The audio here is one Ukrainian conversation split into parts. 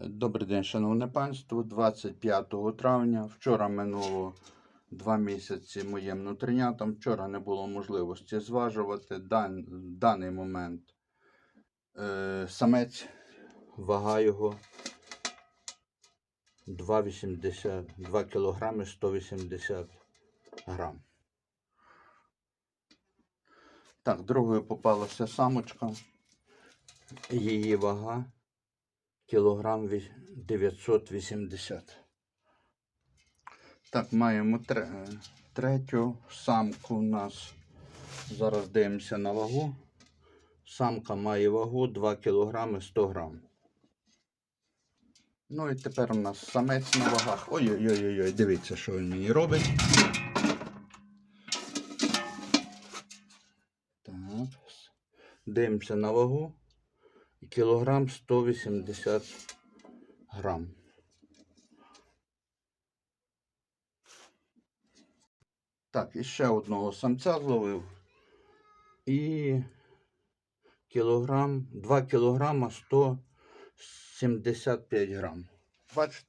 Добрий день, шановне панство. 25 травня. Вчора минуло два місяці моїм внутрінятам. Вчора не було можливості зважувати. Дан, даний момент е, самець, вага його 2,80, 2 кілограми 180 грам. Так, другою попалася самочка. Її вага кілограм 980. Так, маємо тре- третю самку у нас. Зараз дивимося на вагу. Самка має вагу 2 кілограми 100 грам. Ну і тепер у нас самець на вагах. Ой-ой-ой, дивіться, що він мені робить. Так. Дивимося на вагу. Кілограм 180 грам. Так, і ще одного самця зловив. І кілограм, 2 кілограма 175 грам. Бачите?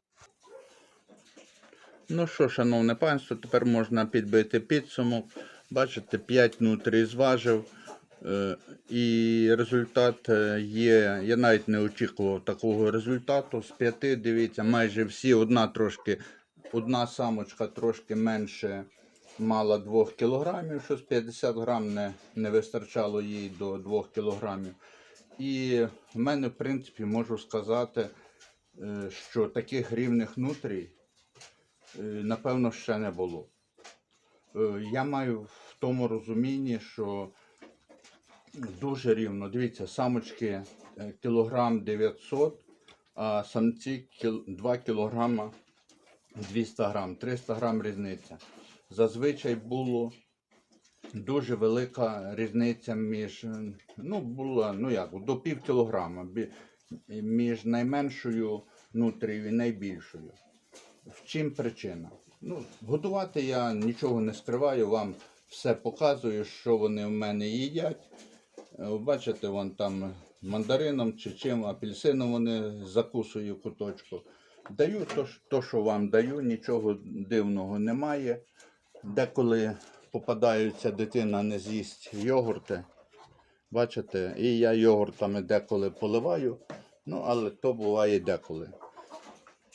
Ну що, шановне панство, тепер можна підбити підсумок. Бачите, 5 нутрій зважив. Е, І результат е, є. Я навіть не очікував такого результату. З 5, дивіться, майже всі, одна трошки, одна самочка трошки менше мала 2 кілограмів, що з 50 грам не, не вистачало їй до 2 кілограмів. І в мене, в принципі, можу сказати, е, що таких рівних нутрій, напевно, ще не було. Я маю в тому розумінні, що дуже рівно. Дивіться, самочки е, кілограм 900, а самці 2 кілограма 200 грам, 300 грам різниця. Зазвичай було дуже велика різниця між, е, ну, була, ну як, до пів кілограма між найменшою нутрією і найбільшою. В чим причина? Ну, годувати я нічого не скриваю, вам все показую, що вони в мене їдять. Е, Бачите, вон там мандарином чи чим, апельсином вони закусую куточку. Даю то, то, що вам даю, нічого дивного немає. Деколи попадаються, дитина не з'їсть йогурти. Бачите, і я йогуртами деколи поливаю, ну, але то буває деколи.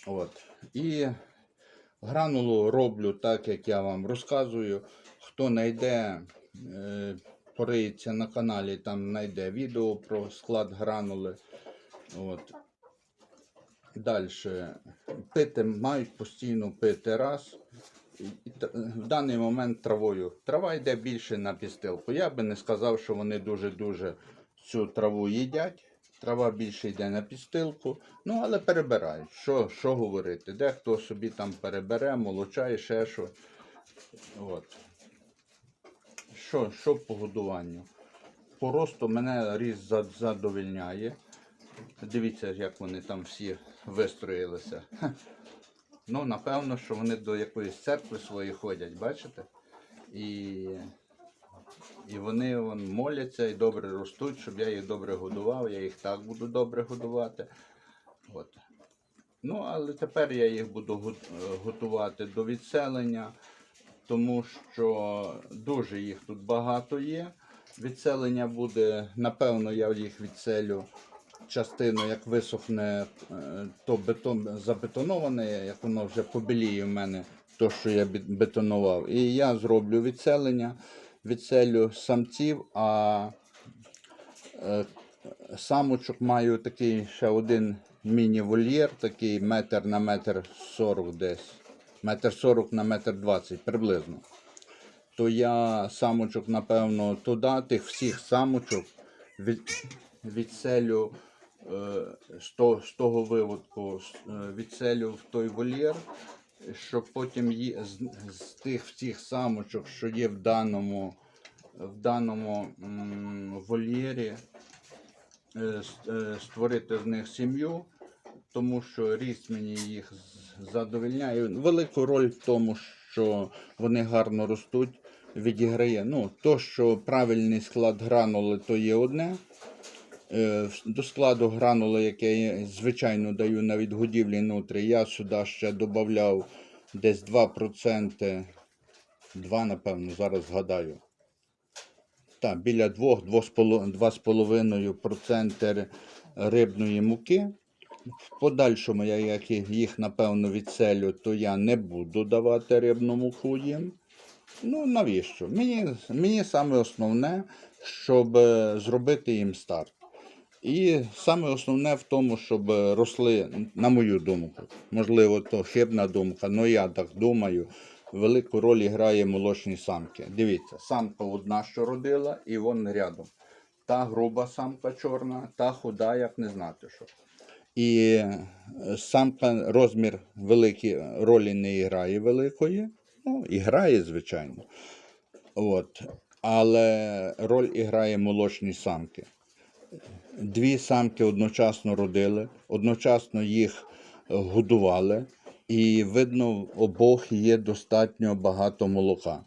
От. І гранулу роблю так, як я вам розказую. Хто знайде, е, пориється на каналі, там знайде відео про склад гранули. От. Далі. Пити мають постійно пити раз. В даний момент травою. Трава йде більше на підстилку. Я би не сказав, що вони дуже-дуже цю траву їдять. Трава більше йде на підстилку. Ну, але перебирають. Що, що говорити? Дехто собі там перебере, молочає, ще що. От. Що, що по годуванню? По росту мене ріст задовільняє. Дивіться, як вони там всі вистроїлися. Ну, напевно, що вони до якоїсь церкви своєї ходять, бачите? І, і вони вон, моляться і добре ростуть, щоб я їх добре годував, я їх так буду добре годувати. От. Ну, але тепер я їх буду е, готувати до відселення, тому що дуже їх тут багато є. Відселення буде, напевно, я їх відселю частину, як висохне е, то бетон забетоноване, як воно вже побіліє в мене, то, що я бетонував. І я зроблю відселення, відселю самців, а е, самочок маю такий ще один міні-вольєр, такий метр на метр сорок десь. Метр сорок на метр двадцять приблизно. То я самочок, напевно, туди, тих всіх самочок від, відселю е, з, того, з виводку, е, відселю в той вольєр, щоб потім є, з, з тих всіх самочок, що є в даному, в даному м, вольєрі, е, е, створити з них сім'ю, тому що ріст мені їх з- задовольняє. Велику роль в тому, що вони гарно ростуть, відіграє. Ну, то, що правильний склад гранули, то є одне. Е, До складу гранули, яке я звичайно даю на відгодівлі нутрі, я сюди ще додав десь 2%, 2, напевно, зараз згадаю. Так, біля 2-2,5% рибної муки. В подальшому, я як їх напевно відселю, то я не буду давати рибну муку. Ну, навіщо? Мені, мені саме основне, щоб е, зробити їм старт. І саме основне в тому, щоб росли, на мою думку, можливо, то хибна думка, але я так думаю, велику роль грає молочні самки. Дивіться, самка одна, що родила, і вон рядом. Та груба самка чорна, та худа, як не знати що. І е, самка розмір великий ролі не грає великої. Ну, і грає, звичайно. От. Але роль і грає молочні самки. Дві самки одночасно родили, одночасно їх годували, і видно, в обох є достатньо багато молока.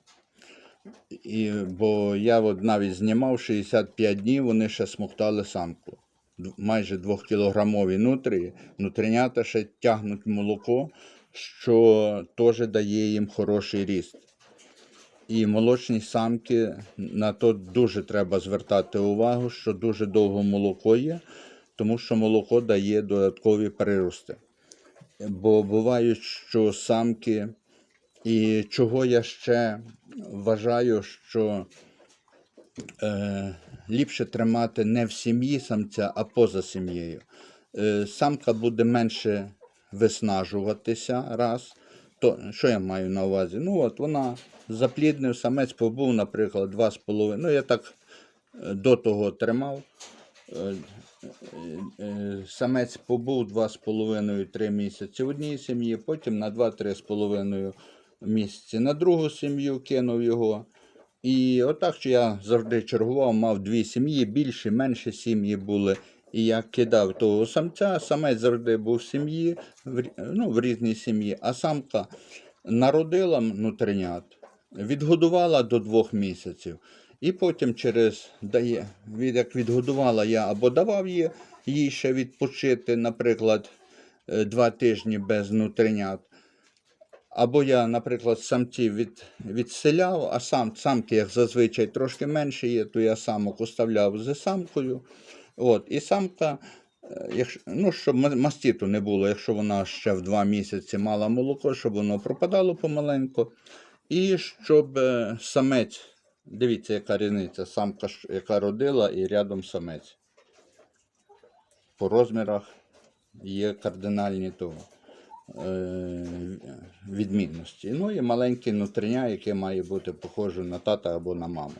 І, бо я от навіть знімав 65 днів, вони ще смоктали самку. Майже 2-кілограмові нутрії, нутринята ще тягнуть молоко, що теж дає їм хороший ріст. І молочні самки на то дуже треба звертати увагу, що дуже довго молоко є, тому що молоко дає додаткові прирости. Бо бувають, що самки, і чого я ще вважаю, що е, ліпше тримати не в сім'ї самця, а поза сім'єю. Е, самка буде менше виснажуватися раз. То, що я маю на увазі? Ну, от вона запліднив, самець побув, наприклад, 2,5. Ну, я так е, до того тримав. Е, Самець побув 2,5-3 місяці в одній сім'ї, потім на 2-3,5 місяці на другу сім'ю кинув його. І отак, що я завжди чергував, мав дві сім'ї, більші, менші сім'ї були. І я кидав того самця, самець завжди був в сім'ї, ну, в різній сім'ї, а самка народила внутренят, відгодувала до двох місяців. І потім через дає, як відгодувала я або давав їй, їй ще відпочити, наприклад, е, два тижні без внутренят. Або я, наприклад, самців від, відселяв, а сам, самки, як зазвичай, трошки менше є, то я самок оставляв з самкою. От, і самка, е, якщо, ну, щоб мастіту не було, якщо вона ще в два місяці мала молоко, щоб воно пропадало помаленьку. І щоб е, самець, дивіться, яка різниця, самка, яка родила, і рядом самець. По розмірах є кардинальні того, відмінності. Ну і маленьке нутриня, яке має бути похоже на тата або на маму.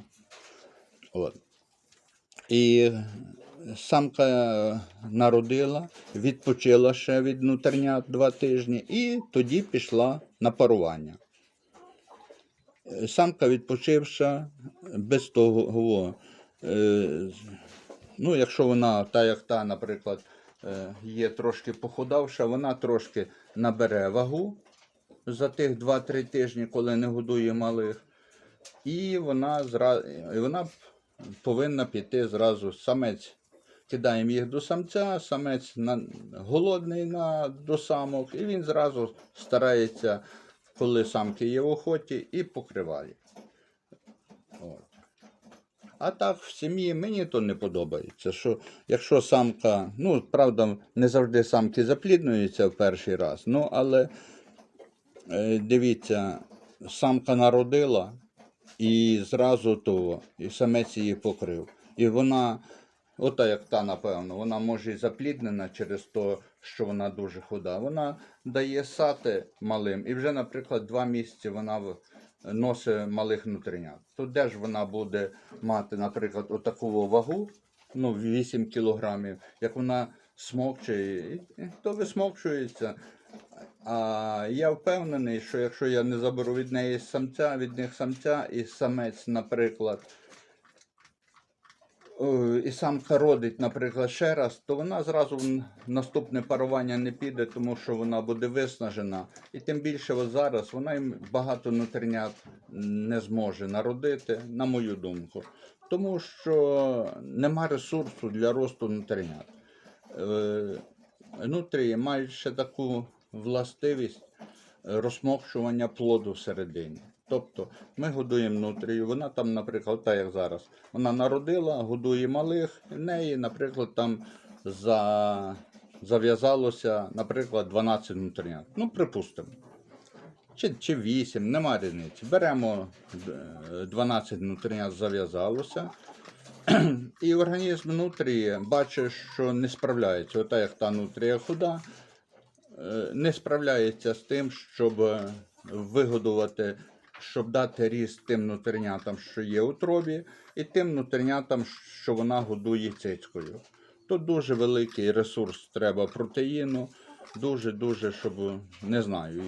От. І самка народила, відпочила ще від нутринят два тижні, і тоді пішла на парування. Е, Самка відпочивша без того. е, Ну, якщо вона, та як та, наприклад, е, є трошки похудавша, вона трошки набере вагу за тих 2-3 тижні, коли не годує малих. І вона, зра... вона повинна піти зразу. Самець кидаємо їх до самця, самець на... голодний на... до самок, і він зразу старається, коли самки є в охоті, і покриває. А так в сім'ї мені то не подобається. Що якщо самка, ну правда, не завжди самки запліднуються в перший раз, ну але е, дивіться, самка народила і зразу того, і самець її покрив. І вона, ота як та, напевно, вона може і запліднена через те, що вона дуже худа. Вона дає сати малим, і вже, наприклад, два місяці вона носить малих нутринят. То де ж вона буде мати, наприклад, отаку вагу, ну, 8 кілограмів, як вона і то висмокчується. А я впевнений, що якщо я не заберу від неї самця, від них самця і самець, наприклад, і самка родить, наприклад, ще раз, то вона зразу в наступне парування не піде, тому що вона буде виснажена. І тим більше от зараз вона їм багато нутринят не зможе народити, на мою думку. Тому що нема ресурсу для росту. Е, Нутрії мають ще таку властивість е, розмокшування плоду всередині. Тобто ми годуємо нутрію, вона там, наприклад, так як зараз, вона народила, годує малих, в неї, наприклад, там за... зав'язалося, наприклад, 12 нутринят. Ну, припустимо. Чи, чи 8, нема різниці. Беремо е, 12 нутринят зав'язалося. І організм нутрії бачить, що не справляється. Ота як та нутрія худа, е, не справляється з тим, щоб е, вигодувати, щоб дати ріст тим нутринятам, що є у тробі, і тим нутринятам, що вона годує цицькою. То дуже великий ресурс треба протеїну, дуже-дуже, щоб не знаю.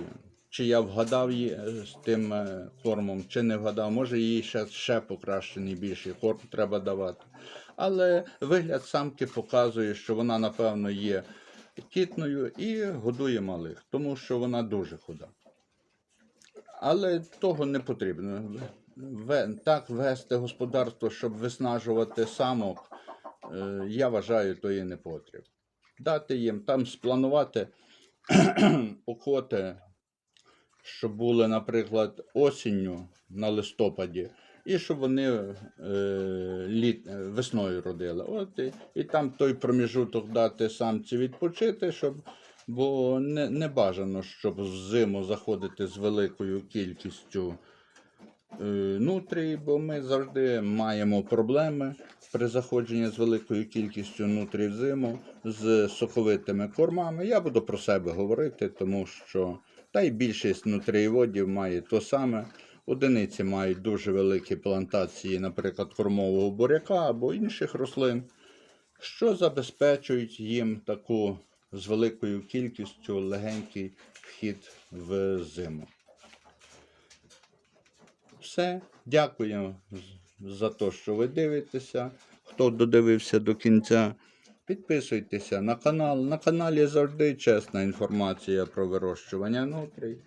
Чи я вгадав її е, з тим е, кормом, чи не вгадав. Може їй ще, ще покращений більший корм треба давати. Але вигляд самки показує, що вона, напевно, є кітною і годує малих, тому що вона дуже худа. Але того не потрібно. Так вести господарство, щоб виснажувати самок, е, я вважаю, то і не потрібно. Дати їм там спланувати окоти, щоб були, наприклад, осінню на листопаді, і щоб вони е, літ, е, весною родили. От і, і там той проміжуток дати самці відпочити, щоб, бо не, не бажано, щоб в зиму заходити з великою кількістю е, нутрій, бо ми завжди маємо проблеми при заходженні з великою кількістю нутрій в зиму з соковитими кормами. Я буду про себе говорити, тому що та й більшість нутрієводів має то саме. Одиниці мають дуже великі плантації, наприклад, кормового буряка або інших рослин, що забезпечують їм таку з великою кількістю легенький вхід в зиму. Все, дякую за те, що ви дивитеся. Хто додивився до кінця, підписуйтеся на канал. На каналі завжди чесна інформація про вирощування нутрій.